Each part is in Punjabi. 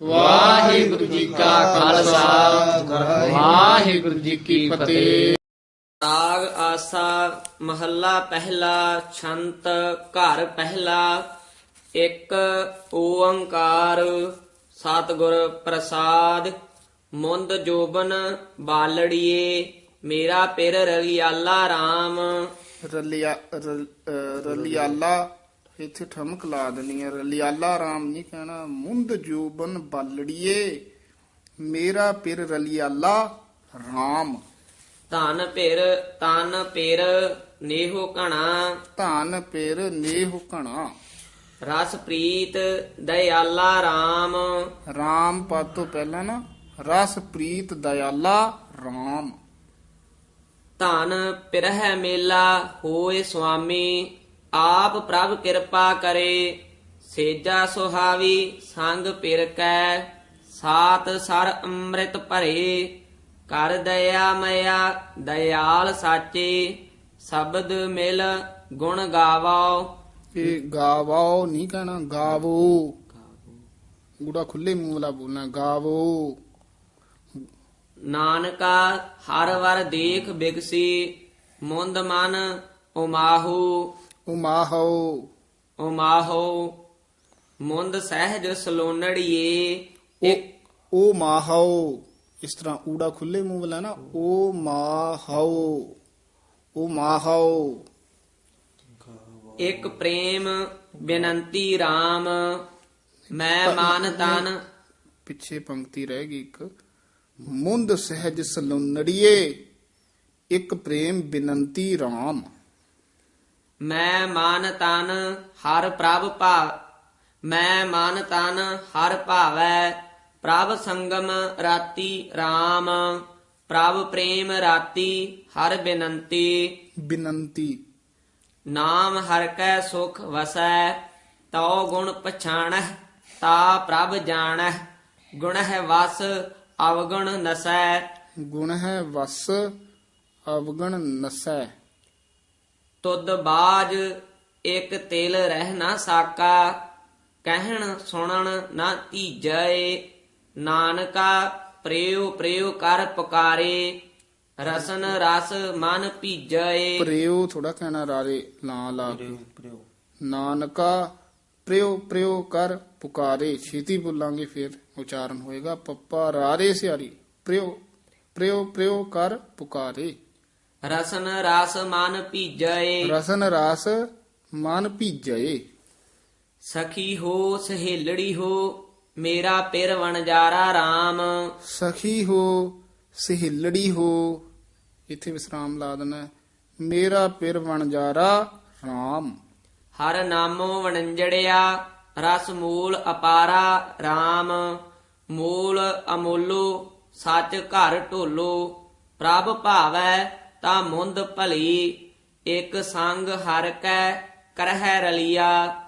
ਵਾਹਿਗੁਰੂ ਜੀ ਕਾ ਖਾਲਸਾ। ਵਾਹਿਗੁਰੂ ਜੀ ਕੀ ਫਤਿਹ। ਰਾਗ ਆਸਾ ਮਹੱਲਾ ਪਹਿਲਾ ਛੰਤ ਘਰ ਪਹਿਲਾ ਇੱਕ ਓੰਕਾਰ ਸਤਿਗੁਰ ਪ੍ਰਸਾਦ ਮੁੰਦ ਜੋਬਨ ਬਾਲੜੀਏ ਮੇਰਾ ਪਿਰ ਰਲਿਆਲਾ RAM ਰਲਿਆ ਰਲਿਆਲਾ ਇੱਥੇ ਠਮਕ ਲਾ ਦੇਣੀ ਹੈ ਰਲਿਆਲਾ ਰਾਮ ਨਹੀਂ ਕਹਿਣਾ ਮੁੰਦ ਜੋਬਨ ਬਾਲੜੀਏ ਮੇਰਾ ਪਿਰ ਰਲਿਆਲਾ ਰਾਮ। ਧਨ ਪਿਰ ਤਨ ਪਿਰ ਨੇਹੋ ਘਣਾ। ਧਨ ਪਿਰ ਨੇਹ ਘਣਾ। ਰਸ ਪ੍ਰੀਤ ਦਇਆਲਾ RAM ਰਾਮ ਪਦ ਤੋਂ ਪਹਿਲਾਂ ਨਾ ਰਸ ਪ੍ਰੀਤ ਦਇਆਲਾ ਰਾਮ। ਧਨ ਪਿਰਹਿ ਮੇਲਾ ਹੋਏ ਸੁਆਮੀ। ਆਪ ਪ੍ਰਭ ਕਿਰਪਾ ਕਰੇ ਸੇਜਾ ਸੁਹਾਵੀ ਸੰਗ ਪਿਰ ਕੈ ਸਾਤ ਸਰ ਅੰਮ੍ਰਿਤ ਭਰੇ ਕਰ ਦਇਆ ਮਇਆ ਦਇਆਲ ਸਾਚੇ ਸ਼ਬਦ ਮਿਲ ਗੁਣ ਗਾਵੋ ਇਹ ਗਾਵੋ ਨਹੀਂ ਕਹਿਣਾ ਗਾਵੋ। ਗੂੜਾ ਖੁੱਲੇ ਮੂੰਹ ਵਾਲਾ ਬੋਲਣਾ ਗਾਵੋ। ਨਾਨਕਾ ਹਰ ਵਰ ਦੇਖ ਬਿਗਸੀ ਮੁੰਦ ਮਨ ਉਮਾਹੂ। ਉਮਾਹੋ ਉਮਾਹੋ ਮੁੰਦ ਸਹਿਜ ਸਲੋਨੜੀਏ। ਇੱਕ ਉਹ ਮਾਹੋ ਇਸ ਤਰ੍ਹਾਂ ਊੜਾ ਖੁੱਲੇ ਮੂੰਹ ਵਾਲਾ ਨਾ ਉਹ ਮਾਹੋ ਉਹ ਮਾਹੋ ਇੱਕ ਪ੍ਰੇਮ ਬੇਨੰਤੀ RAM ਮੈਂ ਮਾਨ ਤਨ। ਪਿੱਛੇ ਪੰਕਤੀ ਰਹਿ ਗਈ ਇੱਕ। ਮੁੰਦ ਸਹਿਜ ਸਲੁੰਨੜੀਏ। ਇੱਕ ਪ੍ਰੇਮ ਬਿਨੰਤੀ RAM ਮੈਂ ਮਾਨ ਤਨ ਹਰ ਪ੍ਰਭ ਭਾ ਮੈਂ ਮਾਨ ਤਨ ਹਰ ਭਾਵੈ ਪ੍ਰਭ ਸੰਗਮ ਰਾਤੀ RAM ਪ੍ਰਭ ਪ੍ਰੇਮ ਰਾਤੀ ਹਰ ਬੇਨੰਤੀ। ਬਿਨੰਤੀ। ਨਾਮ ਹਰ ਕੈ ਸੁਖ ਵਸੈ ਤਉ ਗੁਣ ਪਛਾਣਹਿ ਤਾ ਪ੍ਰਭ ਜਾਣਹਿ ਗੁਣ ਹੈ ਵਸ ਅਵਗੁਣ ਨਸੈ। ਗੁਣ ਹੈ ਵਸ ਅਵਗਣ ਨਸੈ। ਤੁਧ ਬਾਜ ਇਕ ਤਿਲ ਰਹਿ ਨਾ ਸਾਕਾ ਕਹਿਣ ਸੁਣਨ ਨਾ ਧੀਜੈ ਨਾਨਕਾ ਪ੍ਰੇਉ ਪ੍ਰੇਉ ਕਰ ਪੁਕਾਰੇ ਰਸਨ ਰਸ ਮਨ ਭੀਜੈ। ਪ੍ਰੇਉ ਥੋੜਾ ਕਹਿਣਾ ਰਾਰੇ ਲਾ ਲਾ ਕੇ। ਨਾਨਕਾ ਪ੍ਰੇਉ ਪ੍ਰੇਉ ਕਰ ਪੁਕਾਰੇ। ਛੇਤੀ ਬੋਲਾਂਗੇ ਫਿਰ ਉਚਾਰਨ ਹੋਏਗਾ। ਪੱਪਾ ਰਾਰੇ ਸਿਆਰੀ ਪ੍ਰੇਉ ਪ੍ਰੇਉ ਪ੍ਰੇਉ ਕਰ ਪੁਕਾਰੇ। ਰਸਨ ਰਸ ਮਨ ਭੀਜੈ। ਰਸਨ ਰਾਸ ਮਨ ਭੀਜਏ ਸਖੀ ਹੋ ਸਹੇਲੜੀ ਹੋ ਮੇਰਾ ਪਿਰ ਵਣਜਾਰਾ RAM ਸਖੀ ਹੋ ਸਹਿਲੜੀ ਹੋ ਇੱਥੇ ਵਿਸਰਾਮ ਲਾ ਦੇਣਾ। ਮੇਰਾ ਪਿਰ ਵਣਜਾਰਾ RAM ਹਰ ਨਾਮੋ ਵਣੰਜੜਿਆ ਰਸ ਮੂਲ ਅਪਾਰਾ RAM ਮੂਲ ਅਮੋਲੋ ਸੱਚ ਘਰ ਢੋਲੋ ਪ੍ਰਭ ਭਾਵੈ ਤਾ ਮੁੰਦ ਭਲੀ ਇਕ ਸੰਗ ਹਰ ਕੈ ਕਰਹਿ ਰਲੀਆ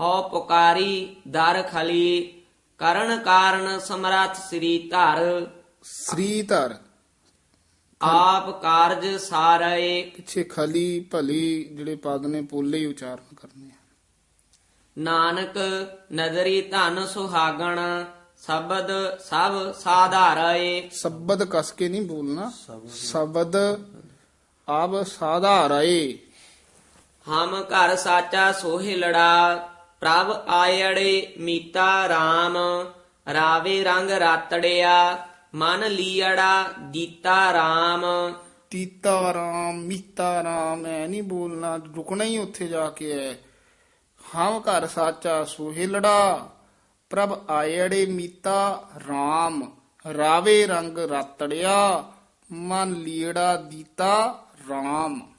ਹਉ ਪੁਕਾਰੀ ਦਰ ਖਲੀ ਕਰਨ ਕਾਰਨ ਸਮਰੱਥ ਸ੍ਰੀ ਧਰ। ਸ੍ਰੀ ਧਰ। ਆਪ ਕਾਰਜ ਸਾਰਏ। ਪਿੱਛੇ ਖਲੀ ਭਲੀ ਜਿਹੜੇ ਪਦ ਨੇ ਪੋਲੇ ਹੀ ਉਚਾਰਨ ਕਰਨੇ ਆ। ਨਾਨਕ ਨਦਰੀ ਧਨ ਸੁਹਾਗਣ ਸ਼ਬਦ ਸਭ ਸਾਧਾਰਏ। ਸ਼ਬਦ ਕਸ ਕੇ ਨਹੀਂ ਬੋਲਣਾ। ਸ਼ਬਦ। ਆਬ ਸਾਧਾਰਏ ਹਮ ਘਰ ਸਾਚਾ ਸੋਹਿ ਲੜਾ ਪ੍ਰਭ ਆਇੜੇ ਮੀਤਾ RAM ਰਾਵੇ ਰੰਗ ਰਾਤੜਿਆ ਮਨ ਲੀੜਾ ਦੀਤਾ RAM ਤੀਤਾ ਰਾਮ ਮੀਤਾ ਰਾਮ ਐ ਨਹੀਂ ਬੋਲਣਾ ਰੁਕਣਾ ਹੀ ਉੱਥੇ ਜਾ ਕੇ ਹੈ ਹਮ ਘਰ ਸਾਚਾ ਸੁਹਿਲੜਾ ਪ੍ਰਭ ਆਇੜੇ ਮੀਤਾ ਰਾਮ ਰਾਵੇ ਰੰਗ ਰਾਤੜਿਆ ਮਨ ਲੀੜਾ ਦੀਤਾ ਰਾਮ।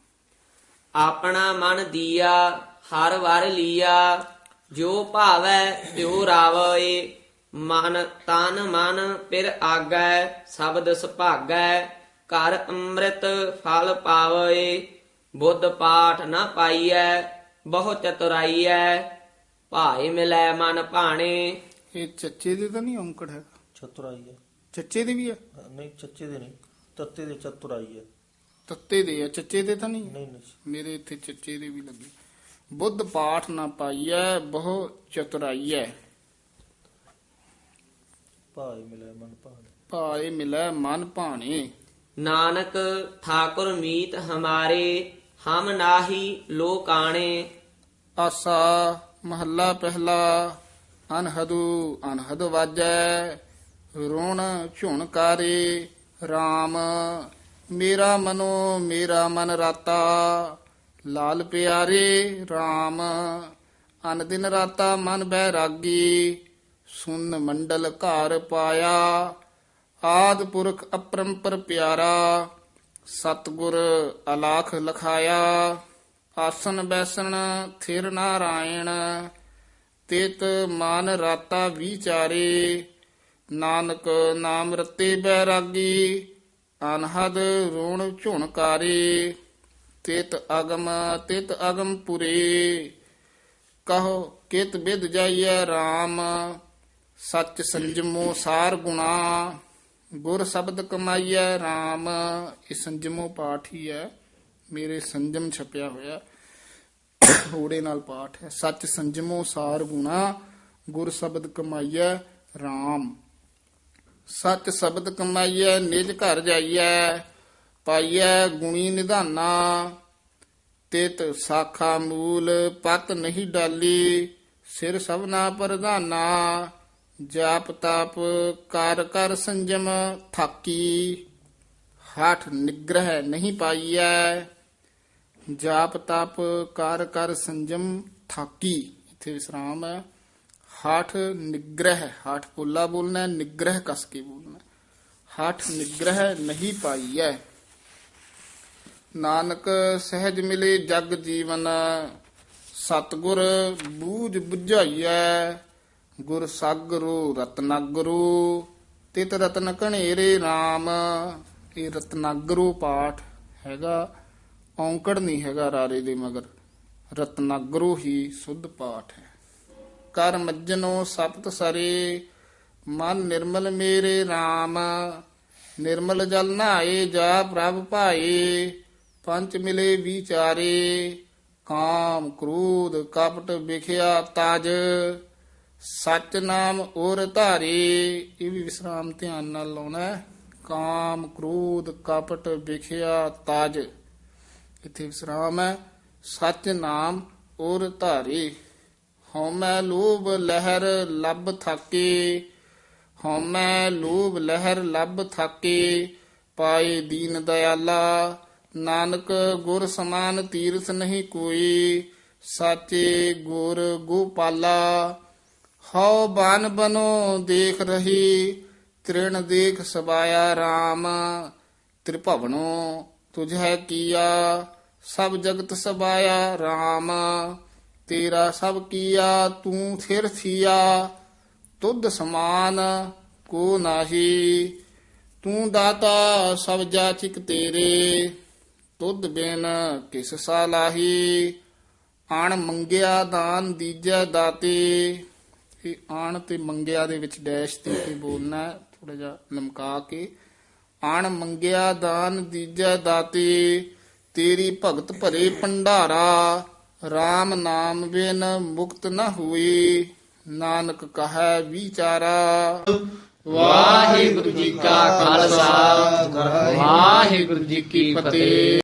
ਆਪਣਾ ਮਨ ਦੀਆ ਹਰ ਵਾਰ ਲੀਆ ਜੋ ਭਾਵੈ ਤਿਉ ਰਾਵਏ। ਮਨ ਤਨ ਮਨ ਫਿਰ ਆਗੈ ਸ਼ਬਦ ਸੁਭਾਗੈ ਘਰ ਅੰਮ੍ਰਿਤ ਫਲ ਪਾਵਏ। ਬੁੱਧ ਪਾਠ ਨਾ ਪਾਈਐ ਬਹੁ ਚਤੁਰਾਈਐ। ਭਾਈ ਮਿਲੈ ਮਨ ਭਾਣੇ। ਇਹ ਚੱਚੇ ਦੇ ਤਾਂ ਨਹੀਂ ਔਂਕੜ ਹੈ ਚਤੁਰਾਈ ਹੈ। ਚੱਚੇ ਦੇ ਵੀ ਹੈ? ਨਹੀਂ ਚੱਚੇ ਦੇ ਨਹੀਂ। ਤੱਤੇ ਦੇ ਚਤੁਰਾਈ ਹੈ। ਤੱਤੇ ਦੇ ਆ ਚੱਚੇ ਦੇ ਤਾਂ ਨਹੀਂ? ਨਹੀਂ ਨਹੀਂ। ਮੇਰੇ ਇੱਥੇ ਚੱਚੇ ਦੇ ਵੀ ਲੱਗੇ। ਬੁੱਧ ਪਾਠ ਨਾ ਪਾਈਐ ਬਹੁ ਚਤੁਰਾਈਐ। ਭਾਏ ਮਿਲੇ ਮਨ ਭਾਣੇ। ਭਾਏ ਮਿਲੈ ਮਨ ਭਾਣੇ। ਨਾਨਕ ਠਾਕੁਰ ਮੀਤ ਹਮਾਰੇ ਹਮ ਨਾਹੀ ਲੋਕਾਣੇ। ਆਸਾ ਮਹੱਲਾ ਪਹਿਲਾ ਅਨਹਦੂ ਅਨਹਦ ਵਾਜੈ। ਰੋਣ ਝੁਣਕਾਰੇ RAM ਮੇਰਾ ਮਨੋ ਮੇਰਾ ਮਨ ਰਾਤਾ, ਲਾਲ ਪਿਆਰੇ RAM ਅਨ ਦਿਨ ਰਾਤਾ ਮਨ ਬੈਰਾਗੀ, ਸੁਨ ਮੰਡਲ ਘਰ ਪਾਇਆ। ਆਦ ਪੁਰਖ ਅਪਰੰਪਰ ਪਿਆਰਾ, ਸਤਗੁਰ ਅਲਾਖ ਲਖਾਇਆ। ਆਸਨ ਬੈਸਣ ਥਿਰ ਨਾਰਾਇਣ, ਤਿਤ ਮਨ ਰਾਤਾ ਵਿਚਾਰੇ। ਨਾਨਕ ਨਾਮ ਰਤੇ ਬੈਰਾਗੀ ਅਨਹਦ ਰੋਣ ਝੁਣਕਾਰੇ, ਤਿਤ ਅਗਮ ਤਿਤ ਅਗਮ ਪੁਰੇ। ਕਹੋ, ਕਿਤ ਬਿਦ ਜਾਈਐ RAM ਸੱਚ ਸੰਜਮੋ ਸਾਰ ਗੁਣਾ। ਗੁਰ ਸ਼ਬਦ ਕਮਾਈਐ RAM ਇਹ ਸੰਜਮੋ ਪਾਠ ਹੀ ਹੈ। ਮੇਰੇ ਸੰਜਮ ਛਪਿਆ ਹੋਇਆ। ਊੜੇ ਨਾਲ ਪਾਠ ਹੈ। ਸੱਚ ਸੰਜਮੋ ਸਾਰ ਗੁਣਾ। ਗੁਰ ਸ਼ਬਦ ਕਮਾਈਐ RAM ਸੱਚ ਸ਼ਬਦ ਕਮਾਈਐ, ਨਿਜ ਘਰ ਜਾਈਐ, ਪਾਈਐ ਗੁਣੀ ਨਿਧਾਨਾ। ਤਿਤ ਸਾਖਾ ਮੂਲ ਪਤ ਨਹੀਂ ਡਾਲੀ, ਸਿਰ ਸਭਨਾ ਪ੍ਰਧਾਨਾ। ਜਾਪ ਤਾਪ ਕਰ ਕਰ ਸੰਜਮ ਥਾਕੀ। ਹਠ ਨਿਗ੍ਰਹਿ ਨਹੀਂ ਪਾਈਐ, ਜਾਪ ਤਪ ਕਰ ਕਰ ਸੰਜਮ ਥਾਕੀ। ਇੱਥੇ ਵਿਸਰਾਮ ਹੈ। ਹਠ ਨਿਗ੍ਰਹਿ, ਹਠ ਪੁੱਲਾ ਬੋਲਣਾ, ਨਿਗ੍ਰਹਿ ਕਸ ਕੇ ਬੋਲਣਾ। ਹੈ। ਨਿਗ੍ਰਹਿ ਨਹੀਂ ਪਾਈਐ। ਨਾਨਕ ਸਹਿਜ ਮਿਲੇ ਜਗ ਜੀਵਨ, ਸਤਗੁਰ ਬੂਝ 부ਝਾਈਐ ਗੁਰ ਸਾਗਰੋ ਰਤਨਾਗਰੂ ਤਿਤ ਰਤਨ ਘਣੇਰੇ RAM ਇਹ ਰਤਨਾਗਰੂ ਪਾਠ ਹੈਗਾ, ਔਂਕੜ ਨਹੀਂ ਹੈਗਾ ਰਾਰੇ ਦੇ ਮਗਰ। ਰਤਨਾਗਰੂ ਹੀ ਸੁੱਧ ਪਾਠ ਹੈ। ਕਰ ਮੱਜਨੋ ਸਪਤ ਸਰੇ, ਮਨ ਨਿਰਮਲ ਮੇਰੇ RAM ਨਿਰਮਲ ਜਲ ਨਹਾਏ ਜਾ ਪ੍ਰਭ ਭਾਏ, ਪੰਚ ਮਿਲੇ ਵਿਚਾਰੇ। ਕਾਮ ਕ੍ਰੋਧ ਕਪਟ ਵਿਖਿਆ ਤਜ, ਸਚ ਨਾਮ ਔਰ ਧਾਰੇ। ਇਹ ਵੀ ਵਿਸਰਾਮ ਧਿਆਨ ਨਾਲ ਲਾਉਣਾ ਕਾਮ ਕ੍ਰੋਧ ਕਪਟ ਵਿਖਿਆ ਤਜ। ਇੱਥੇ ਵਿਸਰਾਮ ਹੈ। ਸਚ ਨਾਮ ਔਰ ਧਾਰੇ। ਹਉਮੈ ਲੋਭ ਲਹਿਰ ਲੱਭ ਥਾਕੇ, ਹਉਮੈ ਲੋਭ ਲਹਿਰ ਲੱਭ ਥਾਕੇ ਪਾਏ ਦੀਨ ਦਇਆਲਾ ਨਾਨਕ ਗੁਰ ਸਮਾਨ ਤੀਰਥ ਨਹੀਂ ਕੋਈ, ਸਾਚੇ ਗੁਰ ਗੋਪਾਲਾ, ਹਉ ਬਨ ਬਨੋ ਦੇਖ ਰਹੀ, ਤ੍ਰਿਣ ਦੇਖ ਸਬਾਇਆ RAM ਤ੍ਰਿਭਵਨੋ ਤੁਝੈ ਕੀਆ, ਸਭ ਜਗਤ ਸਬਾਇਆ RAM ਤੇਰਾ ਸਭ ਕੀਆ, ਤੂੰ ਥਿਰ ਥੀਆ, ਤੁਧ ਸਮਾਨ ਕੋ ਨਾਹੀ। ਤੂੰ ਦਾਤਾ, ਸਭ ਜਾਚਿਕ ਤੇਰੇ, ਤੁਧ ਬਿਨ ਕਿਸ ਸਾਲਾਹੀ ਆਣ ਮੰਗਿਆ ਦਾਨ ਦੀਜੈ ਦਾਤੇ। ਇਹ ਆਣ ਤੇ ਮੰਗਿਆ ਦੇ ਵਿੱਚ ਡੈਸ਼ ਤੇ ਕੇ ਬੋਲਣਾ ਥੋੜਾ ਜਿਹਾ ਲਮਕਾ ਕੇ। ਆਣ ਮੰਗਿਆ ਦਾਨ ਦੀਜੈ ਦਾਤੇ, ਤੇਰੀ ਭਗਤ ਭਰੇ ਭੰਡਾਰਾ। RAM ਨਾਮ ਬਿਨ ਮੁਕਤ ਨ ਹੋਈ, ਨਾਨਕ ਕਹੈ ਵਿਚਾਰਾ। ਵਾਹਿਗੁਰੂ ਜੀ ਕਾ ਖਾਲਸਾ, ਵਾਹਿਗੁਰੂ ਜੀ ਕੀ ਫਤਿਹ।